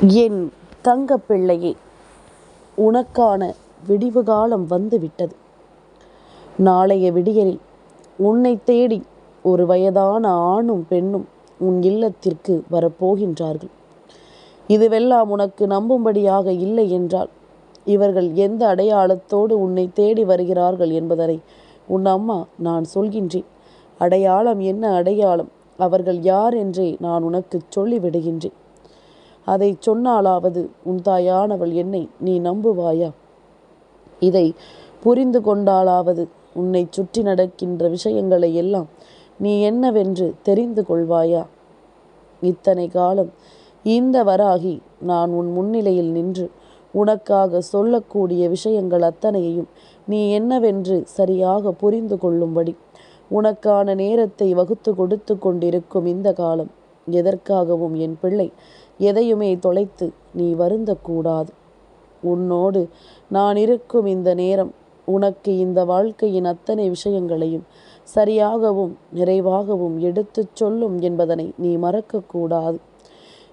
என் தங்க பிள்ளையே உனக்கான விடிவு காலம் வந்துவிட்டது. நாளைய விடியலில் உன்னை தேடி ஒரு வயதான ஆணும் பெண்ணும் உன் இல்லத்திற்கு வரப்போகின்றார்கள். இதுவெல்லாம் உனக்கு நம்பும்படியாக இல்லை என்றால் இவர்கள் எந்த அடையாளத்தோடு உன்னை தேடி வருகிறார்கள் என்பதனை உன் அம்மா நான் சொல்கின்றேன். அடையாளம் என்ன அடையாளம்? அவர்கள் யார் என்றே நான் உனக்கு சொல்லிவிடுகின்றேன். அதை சொன்னாலாவது உன் தாயானவள் என்னை நீ நம்புவாயா? இதை புரிந்து கொண்டாலாவது உன்னை சுற்றி நடக்கின்ற விஷயங்களை எல்லாம் நீ என்னவென்று தெரிந்து கொள்வாயா? இத்தனை காலம் இந்த வராகி நான் உன் முன்னிலையில் நின்று உனக்காக சொல்லக்கூடிய விஷயங்கள் அத்தனையையும் நீ என்னவென்று சரியாக புரிந்து கொள்ளும்படி உனக்கான நேரத்தை வகுத்து கொடுத்து கொண்டிருக்கும் இந்த காலம் எதற்காகவும் என் பிள்ளை எதையுமே தொலைத்து நீ வருந்தக்கூடாது. உன்னோடு நான் இருக்கும் இந்த நேரம் உனக்கு இந்த வாழ்க்கையின் அத்தனை விஷயங்களையும் சரியாகவும் நிறைவாகவும் எடுத்துச் சொல்லும் என்பதனை நீ மறக்கக்கூடாது.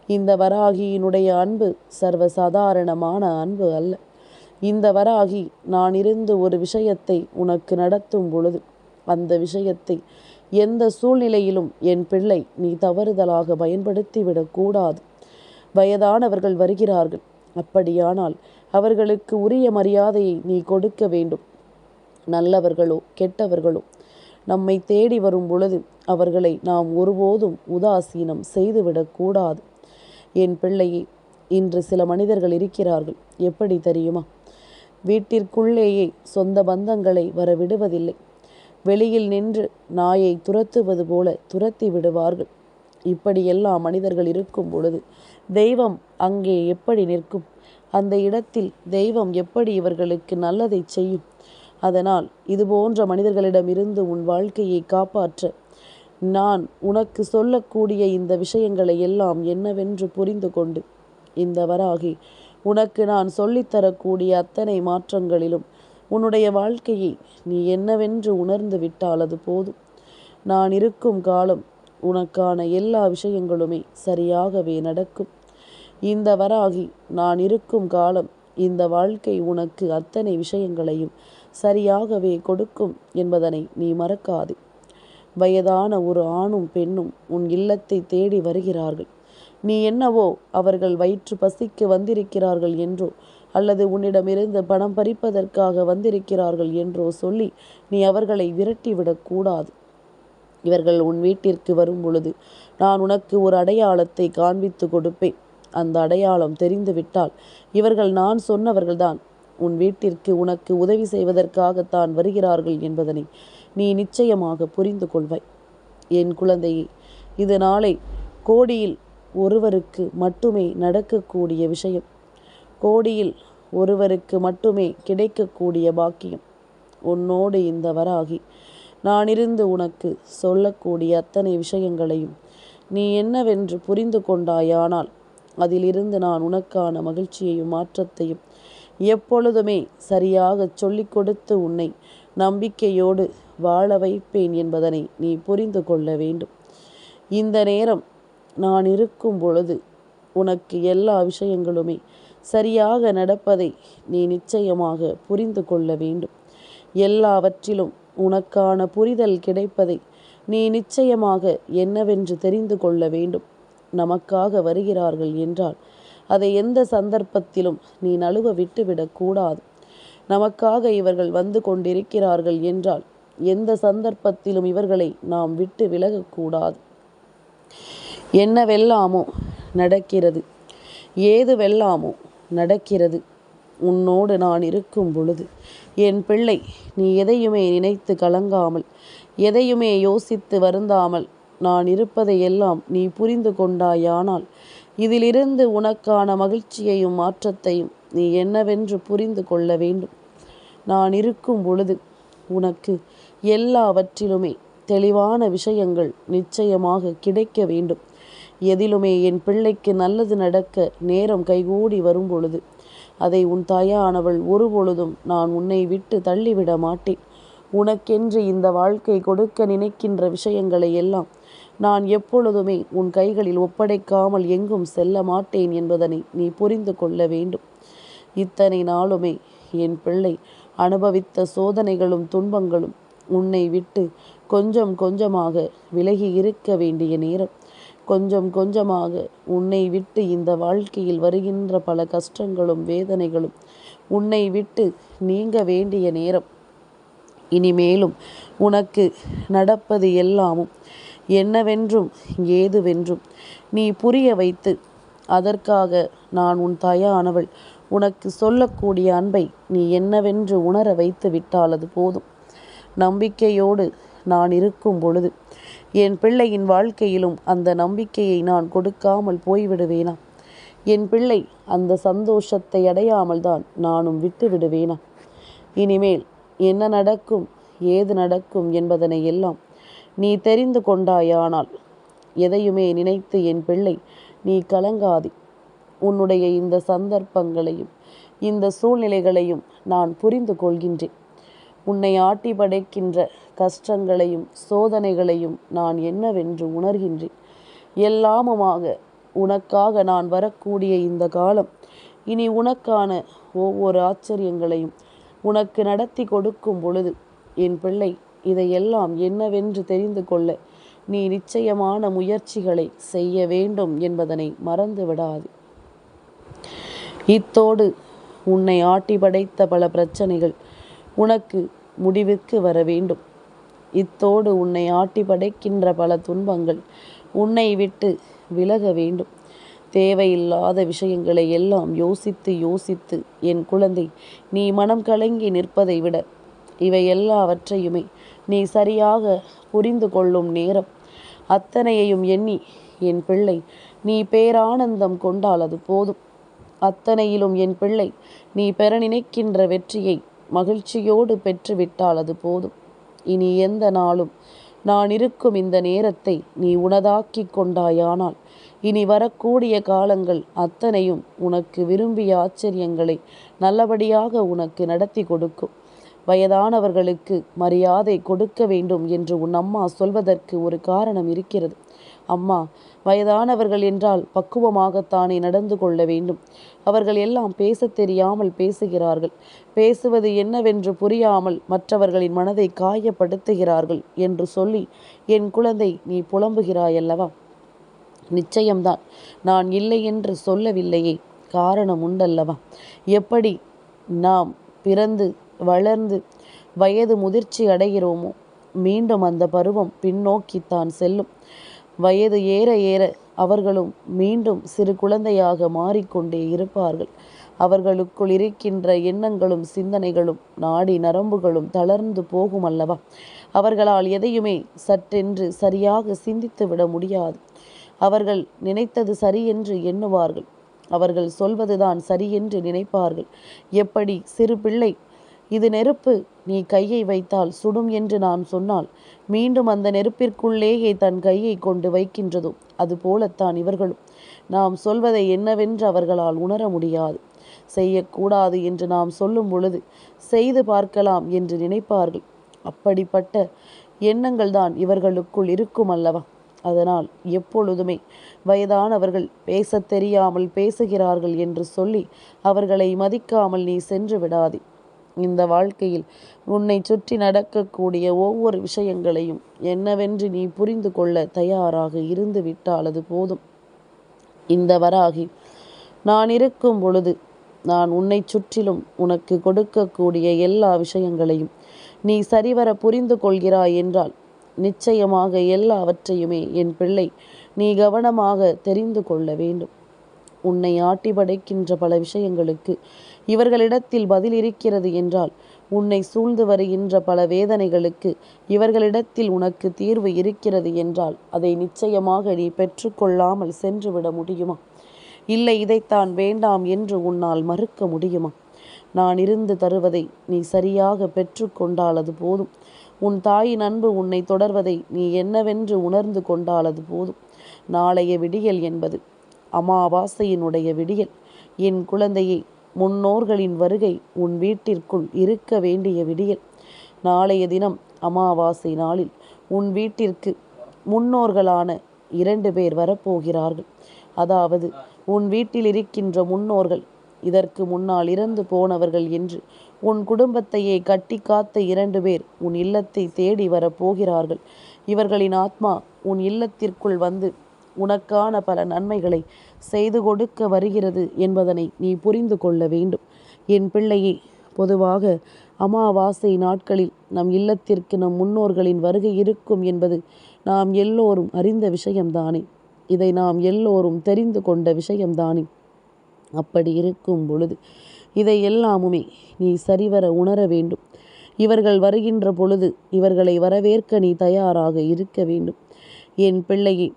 இந்த வராகியினுடைய அன்பு சர்வசாதாரணமான அன்பு அல்ல. இந்த வராகி நான் இருந்து ஒரு விஷயத்தை உனக்கு நடத்தும் பொழுது அந்த விஷயத்தை எந்த சூழ்நிலையிலும் என் பிள்ளை நீ தவறுதலாக பயன்படுத்திவிடக்கூடாது. வயதானவர்கள் வருகிறார்கள். அப்படியானால் அவர்களுக்கு உரிய மரியாதையை நீ கொடுக்க வேண்டும். நல்லவர்களோ கெட்டவர்களோ நம்மை தேடி வரும் பொழுது அவர்களை நாம் ஒருபோதும் உதாசீனம் செய்துவிடக்கூடாது என் பிள்ளையே இன்று சில மனிதர்கள் இருக்கிறார்கள். எப்படி தெரியுமா? வீட்டிற்குள்ளேயே சொந்த பந்தங்களை வர விடுவதில்லை வெளியில் நின்று நாயை துரத்துவது போல துரத்தி விடுவார்கள். இப்படியெல்லாம் மனிதர்கள் இருக்கும் பொழுது தெய்வம் அங்கே எப்படி நிற்கும்? அந்த இடத்தில் தெய்வம் எப்படி இவர்களுக்கு நல்லதை செய்யும்? அதனால் இது போன்ற மனிதர்களிடமிருந்து உன் வாழ்க்கையை காப்பாற்ற. நான் உனக்கு சொல்லக்கூடிய இந்த விஷயங்களை எல்லாம் என்னவென்று புரிந்து கொண்டு. இந்த வராகி உனக்கு நான் சொல்லித்தரக்கூடிய அத்தனை மாற்றங்களிலும் உன்னுடைய வாழ்க்கையை நீ என்னவென்று உணர்ந்து விட்டால் அது போதும். நான் இருக்கும் காலம் உனக்கான எல்லா விஷயங்களுமே சரியாகவே நடக்கும். இந்த வராகி நான் இருக்கும் காலம் இந்த வாழ்க்கை உனக்கு அத்தனை விஷயங்களையும் சரியாகவே கொடுக்கும் என்பதனை நீ மறக்காதே. வயதான ஒரு ஆணும் பெண்ணும் உன் இல்லத்தை தேடி வருகிறார்கள். நீ என்னவோ அவர்கள் வயிற்று பசிக்கு வந்திருக்கிறார்கள் என்றோ அல்லது உன்னிடமிருந்து பணம் பறிப்பதற்காக வந்திருக்கிறார்கள் என்றோ சொல்லி நீ அவர்களை விரட்டிவிடக்கூடாது. இவர்கள் உன் வீட்டிற்கு வரும் பொழுது நான் உனக்கு ஒரு அடையாளத்தை காண்பித்து கொடுப்பேன். அந்த அடையாளம் தெரிந்துவிட்டால் இவர்கள் நான் சொன்னவர்கள்தான். உன் வீட்டிற்கு உனக்கு உதவி செய்வதற்காகத்தான் வருகிறார்கள் என்பதனை நீ நிச்சயமாக புரிந்து கொள்வாய் என் குழந்தையே இது நாளை கோடியில் ஒருவருக்கு மட்டுமே நடக்கக்கூடிய விஷயம். கோடியில் ஒருவருக்கு மட்டுமே கிடைக்கக்கூடிய பாக்கியம். உன்னோடு இந்த வராகி நான் இருந்து உனக்கு சொல்லக்கூடிய அத்தனை விஷயங்களையும் நீ என்னவென்று புரிந்து கொண்டாயானால் அதிலிருந்து நான் உனக்கான மகிழ்ச்சியையும் மாற்றத்தையும் எப்பொழுதுமே சரியாக சொல்லிக் கொடுத்து உன்னை நம்பிக்கையோடு வாழ வைப்பேன் என்பதனை நீ புரிந்து கொள்ள வேண்டும். இந்த நேரம் நான் இருக்கும் பொழுது உனக்கு எல்லா விஷயங்களுமே சரியாக நடப்பதை நீ நிச்சயமாக புரிந்து கொள்ள வேண்டும். எல்லாவற்றிலும் உனக்கான புரிதல் கிடைப்பதை நீ நிச்சயமாக என்னவென்று தெரிந்து கொள்ள வேண்டும். நமக்காக வருகிறார்கள் என்றால் அதை எந்த சந்தர்ப்பத்திலும் நீ நழுவ விட்டுவிடக்கூடாது நமக்காக இவர்கள் வந்து கொண்டிருக்கிறார்கள் என்றால் எந்த சந்தர்ப்பத்திலும் இவர்களை நாம் விட்டு விலகக்கூடாது என்னவெல்லாமோ நடக்கிறது. ஏதுவெல்லாமோ நடக்கிறது. உன்னோடு நான் இருக்கும் பொழுது. என் பிள்ளை நீ எதையுமே நினைத்து கலங்காமல் எதையுமே யோசித்து வருந்தாமல் நான் இருப்பதையெல்லாம் நீ புரிந்து கொண்டாயானால் இதிலிருந்து உனக்கான மகிழ்ச்சியையும் மாற்றத்தையும் நீ என்னவென்று புரிந்து கொள்ள வேண்டும். நான் இருக்கும் பொழுது உனக்கு எல்லாவற்றிலுமே தெளிவான விஷயங்கள் நிச்சயமாக கிடைக்க வேண்டும். எதிலுமே என் பிள்ளைக்கு நல்லது நடக்க நேரம் கைகூடி வரும் பொழுது அதை உன் தாயானவள் ஒருபொழுதும் நான் உன்னை விட்டு தள்ளிவிட மாட்டேன். உனக்கென்று இந்த வாழ்க்கை கொடுக்க நினைக்கின்ற விஷயங்களை எல்லாம் நான் எப்பொழுதுமே உன் கைகளில் ஒப்படைக்காமல் எங்கும் செல்ல மாட்டேன் என்பதனை நீ புரிந்து கொள்ள வேண்டும். இத்தனை நாளுமே என் பிள்ளை அனுபவித்த சோதனைகளும் துன்பங்களும் உன்னை விட்டு கொஞ்சம் கொஞ்சமாக விலகி இருக்க வேண்டிய நேரம். கொஞ்சம் கொஞ்சமாக உன்னை விட்டு இந்த வாழ்க்கையில் வருகின்ற பல கஷ்டங்களும் வேதனைகளும் உன்னை விட்டு நீங்க வேண்டிய நேரம். இனிமேலும் உனக்கு நடப்பது எல்லாமும் என்னவென்றும் ஏதுவென்றும் நீ புரிய வைத்து அதற்காக நான் உன் தாயானவள். உனக்கு சொல்லக்கூடிய அன்பை நீ என்னவென்று உணர வைத்து விட்டால் அது போதும். நம்பிக்கையோடு நான் இருக்கும் பொழுது என் பிள்ளையின் வாழ்க்கையிலும் அந்த நம்பிக்கையை நான் கொடுக்காமல் போய்விடுவேனா? என் பிள்ளை அந்த சந்தோஷத்தை அடையாமல் தான் நானும் விட்டு விடுவேனா இனிமேல் என்ன நடக்கும் ஏது நடக்கும் என்பதனை எல்லாம் நீ தெரிந்து கொண்டாயானால் எதையுமே நினைத்து என் பிள்ளை நீ கலங்காதி. உன்னுடைய இந்த சந்தர்ப்பங்களையும் இந்த சூழ்நிலைகளையும் நான் புரிந்து கொள்கின்றேன். உன்னை ஆட்டி படைக்கின்ற கஷ்டங்களையும் சோதனைகளையும் நான் என்னவென்று உணர்கின்றேன். எல்லாமுமாக உனக்காக நான் வரக்கூடிய இந்த காலம் இனி உனக்கான ஒவ்வொரு ஆச்சரியங்களையும் உனக்கு நடத்தி கொடுக்கும் பொழுது என் பிள்ளை இதையெல்லாம் என்னவென்று தெரிந்து கொள்ள நீ நிச்சயமான முயற்சிகளை செய்ய வேண்டும் என்பதனை மறந்து விடாது. இத்தோடு உன்னை ஆட்டி படைத்த பல பிரச்சனைகள் உனக்கு முடிவுக்கு வர வேண்டும் இத்தோடு உன்னை ஆட்டி படைக்கின்ற பல துன்பங்கள் உன்னை விட்டு விலக வேண்டும். தேவையில்லாத விஷயங்களை எல்லாம் யோசித்து யோசித்து என் குழந்தை நீ மனம் கலங்கி நிற்பதை விட இவை எல்லாவற்றையுமே நீ சரியாக புரிந்து கொள்ளும் நேரம். அத்தனையையும் எண்ணி என் பிள்ளை நீ பேரானந்தம் கொண்டால் அது போதும். அத்தனையிலும் என் பிள்ளை நீ பெற நினைக்கின்ற வெற்றியை மகிழ்ச்சியோடு பெற்றுவிட்டால் அது போதும். இனி எந்த நாளும் நான் இருக்கும் இந்த நேரத்தை நீ உனதாக்கி கொண்டாயானால் இனி வரக்கூடிய காலங்கள் அத்தனையும் உனக்கு விரும்பிய ஆச்சரியங்களை நல்லபடியாக உனக்கு நடத்தி கொடுக்கும். வயதானவர்களுக்கு மரியாதை கொடுக்க வேண்டும் என்று உன் அம்மா சொல்வதற்கு ஒரு காரணம் இருக்கிறது. அம்மா வயதானவர்கள் என்றால் பக்குவமாகத்தானே நடந்து கொள்ள வேண்டும். அவர்கள் எல்லாம் பேசத் தெரியாமல் பேசுகிறார்கள். பேசுவது என்னவென்று புரியாமல் மற்றவர்களின் மனதை காயப்படுத்துகிறார்கள் என்று சொல்லி என் குழந்தை நீ புலம்புகிறாயல்லவா? நிச்சயம்தான். நான் இல்லை என்று சொல்லவில்லையே. காரணம் உண்டல்லவா? எப்படி நாம் பிறந்து வளர்ந்து வயது முதிர்ச்சி அடைகிறோமோ மீண்டும் அந்த பருவம் பின்னோக்கித்தான் செல்லும். வயது ஏற ஏற அவர்களும் மீண்டும் சிறு குழந்தையாக மாறிக்கொண்டே இருப்பார்கள். அவர்களுக்குள் இருக்கின்ற எண்ணங்களும் சிந்தனைகளும் நாடி நரம்புகளும் தளர்ந்து போகும் அல்லவா? அவர்களால் எதையுமே சற்றென்று சரியாக சிந்தித்து விட முடியாது. அவர்கள் நினைத்தது சரி என்று எண்ணுவார்கள். அவர்கள் சொல்வதுதான் சரி என்று நினைப்பார்கள். எப்படி சிறு பிள்ளை இது நெருப்பு நீ கையை வைத்தால் சுடும் என்று நான் சொன்னால் மீண்டும் அந்த நெருப்பிற்குள்ளேயே தன் கையை கொண்டு வைக்கின்றதோ அதுபோலத்தான் இவர்களும். நாம் சொல்வதை என்னவென்று அவர்களால் உணர முடியாது. செய்யக்கூடாது என்று நாம் சொல்லும் பொழுது செய்து பார்க்கலாம் என்று நினைப்பார்கள். அப்படிப்பட்ட எண்ணங்கள் தான் இவர்களுக்குள் இருக்கும் அல்லவா? அதனால் எப்பொழுதுமே வயதானவர்கள் பேசத் தெரியாமல் பேசுகிறார்கள் என்று சொல்லி அவர்களை மதிக்காமல் நீ சென்று விடாதே. இந்த வாழ்க்கையில் உன்னை சுற்றி நடக்கக்கூடிய ஒவ்வொரு விஷயங்களையும் என்னவென்று நீ புரிந்து கொள்ள தயாராக இருந்து விட்டால் அது போதும். இந்த வராகி நான் இருக்கும் பொழுது நான் உன்னை சுற்றிலும் உனக்கு கொடுக்கக்கூடிய எல்லா விஷயங்களையும் நீ சரிவர புரிந்து கொள்கிறாய் என்றால் நிச்சயமாக எல்லாவற்றையுமே என் பிள்ளை நீ கவனமாக தெரிந்து கொள்ள வேண்டும். உன்னை ஆட்டி படைக்கின்ற பல விஷயங்களுக்கு இவர்களிடத்தில் பதில் இருக்கிறது என்றால் உன்னை சூழ்ந்து வருகின்ற பல வேதனைகளுக்கு இவர்களிடத்தில் உனக்கு தீர்வு இருக்கிறது என்றால் அதை நிச்சயமாக நீ பெற்றுக்கொள்ளாமல் சென்றுவிட முடியுமா? இல்லை இதைத்தான் வேண்டாம் என்று உன்னால் மறுக்க முடியுமா? நான் இருந்து தருவதை நீ சரியாக பெற்றுக்கொண்டால் அது போதும். உன் தாயின் அன்பு உன்னை தொடர்வதை நீ என்னவென்று உணர்ந்து கொண்டால் அது போதும். நாளைய விடியல் என்பது அமாவாசையினுடைய விடியல். என் குழந்தையை முன்னோர்களின் வருகை உன் வீட்டிற்குள் இருக்க வேண்டிய விடியல். நாளைய தினம் அமாவாசை நாளில் உன் வீட்டிற்கு முன்னோர்களான இரண்டு பேர் வரப்போகிறார்கள். அதாவது உன் வீட்டில் இருக்கின்ற முன்னோர்கள் இதற்கு முன்னால் இறந்து போனவர்கள் என்று உன் குடும்பத்தையே கட்டி காத்த இரண்டு பேர் உன் இல்லத்தை தேடி வரப்போகிறார்கள். இவர்களின் ஆத்மா உன் இல்லத்திற்குள் வந்து உனக்கான பல நன்மைகளை செய்து கொடுக்க வருகிறது என்பதனை நீ புரிந்து கொள்ள வேண்டும். என் பிள்ளையே பொதுவாக அமாவாசை நாட்களில் நம் இல்லத்திற்கு நம் முன்னோர்களின் வருகை இருக்கும் என்பது நாம் எல்லோரும் அறிந்த விஷயம்தானே. இதை நாம் எல்லோரும் தெரிந்து கொண்ட விஷயம்தானே. அப்படி இருக்கும் பொழுது இதை எல்லாமுமே நீ சரிவர உணர வேண்டும். இவர்கள் வருகின்ற பொழுது இவர்களை வரவேற்க நீ தயாராக இருக்க வேண்டும். என் பிள்ளையை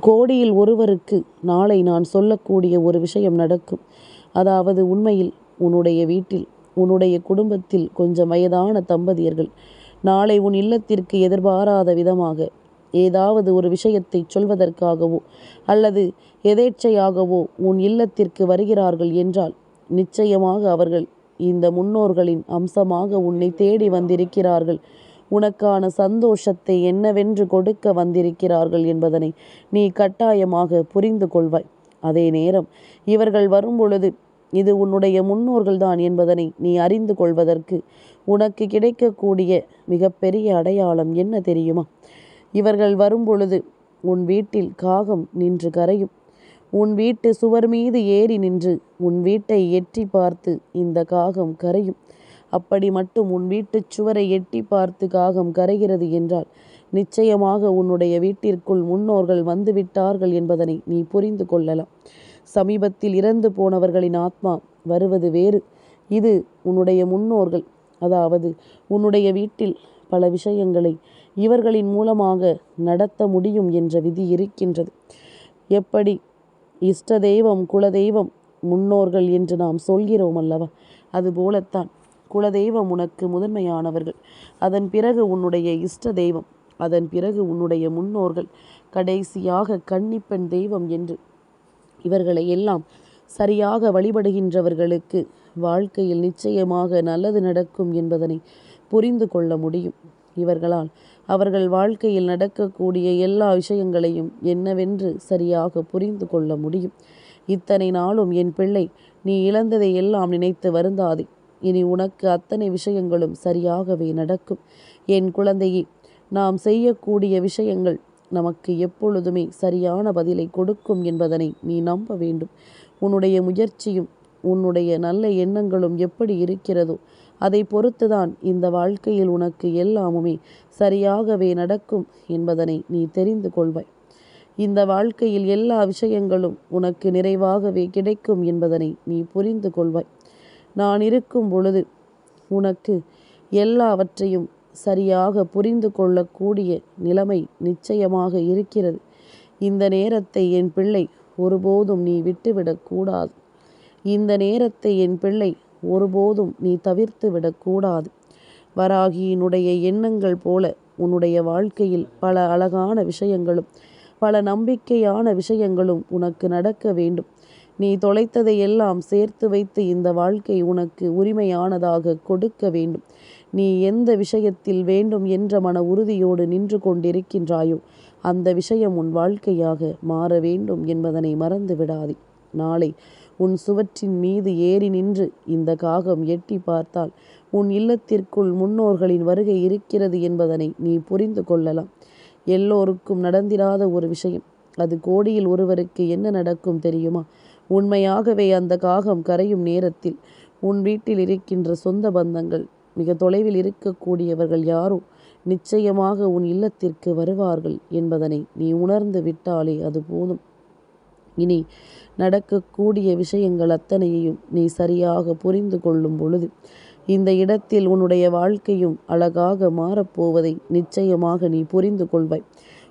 கோடியில் ஒருவருக்கு நாளை நான் சொல்லக்கூடிய ஒரு விஷயம் நடக்கும். அதாவது உண்மையில் உன்னுடைய வீட்டில் உன்னுடைய குடும்பத்தில் கொஞ்சம் வயதான தம்பதியர்கள் நாளை உன் இல்லத்திற்கு எதிர்பாராத விதமாக ஏதாவது ஒரு விஷயத்தை சொல்வதற்காகவோ அல்லது எதேச்சையாகவோ உன் இல்லத்திற்கு வருகிறார்கள் என்றால் நிச்சயமாக அவர்கள் இந்த முன்னோர்களின் அம்சமாக உன்னை தேடி வந்திருக்கிறார்கள். உனக்கான சந்தோஷத்தை என்னவென்று கொடுக்க வந்திருக்கிறார்கள் என்பதனை நீ கட்டாயமாக புரிந்து கொள்வாய். அதே நேரம் இவர்கள் வரும்பொழுது இது உன்னுடைய முன்னோர்கள்தான் என்பதனை நீ அறிந்து கொள்வதற்கு உனக்கு கிடைக்கக்கூடிய மிகப்பெரிய அடையாளம் என்ன தெரியுமா? இவர்கள் வரும்பொழுது உன் வீட்டில் காகம் நின்று கரையும். உன் வீட்டு சுவர் மீது ஏறி நின்று உன் வீட்டை எட்டி பார்த்து இந்த காகம் கரையும். அப்படி மட்டும் உன் வீட்டுச் சுவரை எட்டி பார்த்து காகம் கரைகிறது என்றால் நிச்சயமாக உன்னுடைய வீட்டிற்குள் முன்னோர்கள் வந்துவிட்டார்கள் என்பதனை நீ புரிந்து கொள்ளலாம். சமீபத்தில் இறந்து போனவர்களின் ஆத்மா வருவது வேறு. இது உன்னுடைய முன்னோர்கள் அதாவது உன்னுடைய வீட்டில் பல விஷயங்களை இவர்களின் மூலமாக நடத்த முடியும் என்ற விதி இருக்கின்றது. எப்படி? இஷ்ட தெய்வம் குலதெய்வம் முன்னோர்கள் என்று நாம் சொல்கிறோம் அல்லவா? அதுபோலத்தான். குலதெய்வம் உனக்கு முதன்மையானவர்கள். அதன் பிறகு உன்னுடைய இஷ்ட தெய்வம் அதன் பிறகு உன்னுடைய முன்னோர்கள் கடைசியாக கன்னிப்பெண் தெய்வம் என்று. இவர்களை எல்லாம் சரியாக வழிபடுகின்றவர்களுக்கு வாழ்க்கையில் நிச்சயமாக நல்லது நடக்கும் என்பதனை புரிந்து கொள்ள முடியும். இவர்களால் அவர்கள் வாழ்க்கையில் நடக்கக்கூடிய எல்லா விஷயங்களையும் என்னவென்று சரியாக புரிந்து கொள்ள முடியும். இத்தனை நாளும் என் பிள்ளை நீ இழந்ததை எல்லாம் நினைத்து வருந்தாதே. இனி உனக்கு அத்தனை விஷயங்களும் சரியாகவே நடக்கும். என் குழந்தையே நாம் செய்யக்கூடிய விஷயங்கள் நமக்கு எப்பொழுதுமே சரியான பதிலை கொடுக்கும் என்பதனை நீ நம்ப வேண்டும். உன்னுடைய முயற்சியும் உன்னுடைய நல்ல எண்ணங்களும் எப்படி இருக்கிறதோ அதை பொறுத்துதான் இந்த வாழ்க்கையில் உனக்கு எல்லாமுமே சரியாகவே நடக்கும் என்பதனை நீ தெரிந்து கொள்வாய். இந்த வாழ்க்கையில் எல்லா விஷயங்களும் உனக்கு நிறைவாகவே கிடைக்கும் என்பதனை நீ புரிந்து கொள்வாய். நான் இருக்கும் பொழுது உனக்கு எல்லாவற்றையும் சரியாக புரிந்து கொள்ளக்கூடிய நிலைமை நிச்சயமாக இருக்கிறது. இந்த நேரத்தை என் பிள்ளை ஒருபோதும் நீ விட்டுவிடக்கூடாது இந்த நேரத்தை என் பிள்ளை ஒருபோதும் நீ தவிர்த்து விடக்கூடாது வராகியினுடைய எண்ணங்கள் போல உன்னுடைய வாழ்க்கையில் பல அழகான விஷயங்களும் பல நம்பிக்கையான விஷயங்களும் உனக்கு நடக்க வேண்டும். நீ தொலைத்ததை எல்லாம் சேர்த்து வைத்து இந்த வாழ்க்கை உனக்கு உரிமையானதாக கொடுக்க வேண்டும். நீ எந்த விஷயத்தில் வேண்டும் என்ற மன உறுதியோடு நின்று கொண்டிருக்கின்றாயோ அந்த விஷயம் உன் வாழ்க்கையாக மாற வேண்டும் என்பதனை மறந்து விடாதே. நாளை உன் சுவற்றின் மீது ஏறி நின்று இந்த காகம் எட்டி பார்த்தால் உன் இல்லத்திற்குள் முன்னோர்களின் வருகை இருக்கிறது என்பதனை நீ புரிந்து கொள்ளலாம். எல்லோருக்கும் நடந்திராத ஒரு விஷயம். அது கோடியில் ஒருவருக்கு என்ன நடக்கும் தெரியுமா? உண்மையாகவே அந்த காகம் கரையும் நேரத்தில் உன் வீட்டில் இருக்கின்ற சொந்த பந்தங்கள் மிக தொலைவில் இருக்கக்கூடியவர்கள் யாரோ நிச்சயமாக உன் இல்லத்திற்கு வருவார்கள் என்பதனை நீ உணர்ந்து விட்டாலே அது போதும். இனி நடக்கக்கூடிய விஷயங்கள் அத்தனையையும் நீ சரியாக புரிந்து கொள்ளும் பொழுது இந்த இடத்தில் உன்னுடைய வாழ்க்கையும் அழகாக மாறப்போவதை நிச்சயமாக நீ புரிந்து கொள்வாய்.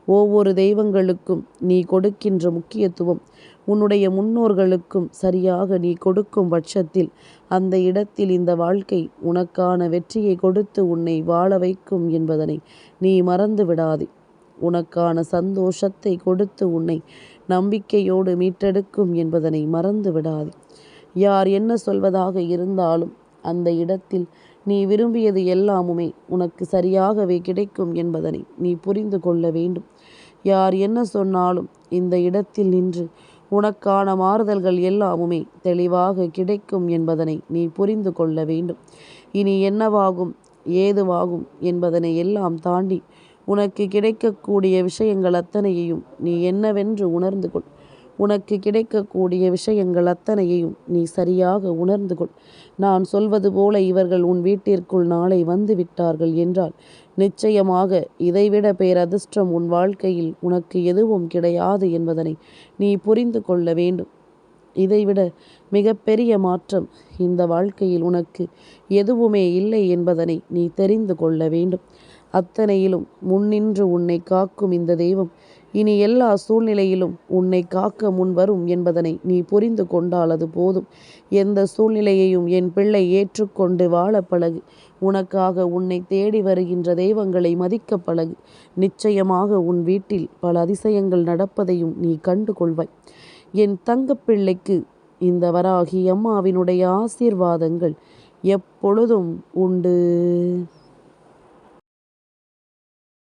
ஒவ்வொரு தெய்வங்களுக்கும் நீ கொடுக்கின்ற முக்கியத்துவம் உன்னுடைய முன்னோர்களுக்கும் சரியாக நீ கொடுக்கும் பட்சத்தில் அந்த இடத்தில் இந்த வாழ்க்கை உனக்கான வெற்றியை கொடுத்து உன்னை வாழ வைக்கும் என்பதனை நீ மறந்து விடாதே. உனக்கான சந்தோஷத்தை கொடுத்து உன்னை நம்பிக்கையோடு மீட்டெடுக்கும் என்பதனை மறந்து விடாதே. யார் என்ன சொல்வதாக இருந்தாலும் அந்த இடத்தில் நீ விரும்பியது எல்லாமுமே உனக்கு சரியாகவே கிடைக்கும் என்பதனை நீ புரிந்து கொள்ள வேண்டும். யார் என்ன சொன்னாலும் இந்த இடத்தில் நின்று உனக்கான மாறுதல்கள் எல்லாமுமே தெளிவாக கிடைக்கும் என்பதனை நீ புரிந்து கொள்ள வேண்டும். இனி என்னவாகும்? ஏதுவாகும் என்பதனை எல்லாம் தாண்டி உனக்கு கிடைக்கக்கூடிய விஷயங்கள் அத்தனையையும் நீ என்னவென்று உணர்ந்து கொள். உனக்கு கிடைக்கக்கூடிய விஷயங்கள் அத்தனையையும் நீ சரியாக உணர்ந்து கொள். நான் சொல்வது போல இவர்கள் உன் வீட்டிற்குள் நாளை வந்து விட்டார்கள் என்றால் நிச்சயமாக இதைவிட பேரதிர்ஷ்டம் உன் வாழ்க்கையில் உனக்கு எதுவும் கிடையாது என்பதனை நீ புரிந்து கொள்ள வேண்டும். இதைவிட மிகப்பெரிய மாற்றம் இந்த வாழ்க்கையில் உனக்கு எதுவுமே இல்லை என்பதனை நீ தெரிந்து கொள்ள வேண்டும். அத்தனையிலும் முன்னின்று உன்னை காக்கும் இந்த தெய்வம் இனி எல்லா சூழ்நிலையிலும் உன்னை காக்க முன்வரும் என்பதனை நீ புரிந்து கொண்டால் அது போதும். எந்த சூழ்நிலையையும் என் பிள்ளை ஏற்றுக்கொண்டு வாழ பழகு. உனக்காக உன்னை தேடி வருகின்ற தெய்வங்களை மதிக்க பழகு நிச்சயமாக உன் வீட்டில் பல அதிசயங்கள் நடப்பதையும் நீ கண்டு கொள்வாய் என் தங்கப்பிள்ளைக்கு இந்த வராகி அம்மாவினுடைய ஆசீர்வாதங்கள் எப்பொழுதும் உண்டு.